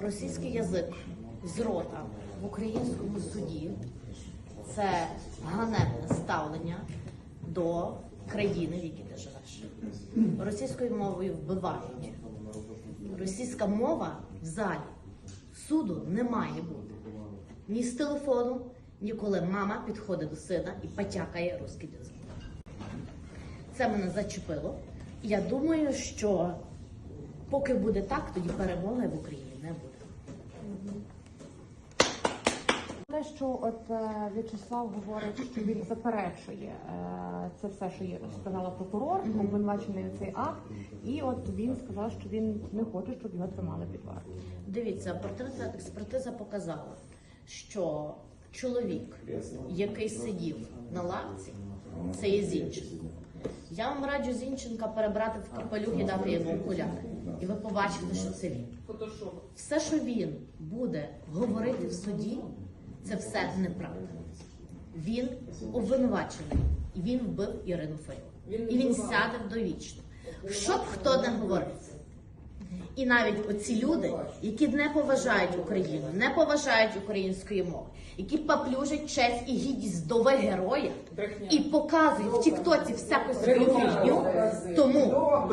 російський язик з рота в українському суді це ганебне ставлення до країни, в якій ти живеш. Російською мовою вбивають. Російська мова в залі суду не має бути. Ні з телефону, ні коли мама підходить до сина і потякає русський язик. Це мене зачепило. Я думаю, що поки буде так, тоді перемоги в Україні не буде. Те, що от е, В'ячеслав говорить, що він заперечує е, це все, що є, сказала прокурор, обвинувачений цей акт, і от він сказав, що він не хоче, щоб його тримали під вартою. Дивіться, портретна експертиза показала, що чоловік, який сидів на лавці, це є Зінченко. Я вам раджу Зінченка перебрати в капелюх і дати йому окуляри. І ви побачите, що це він. Все, що він буде говорити в суді, це все неправда. Він обвинувачений, і він вбив Ірину Фаріон. І він сяде довічно. Щоб хто не говорив. І навіть оці люди, які не поважають Україну, не поважають української мови, які паплюжать честь і гідність до героя і показують в Тіктоці всяку свою фігню. Тому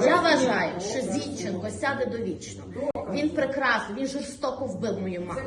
я вважаю, що Зінченко сяде довічно. Він прекрасний, він жорстоко вбив мою маму.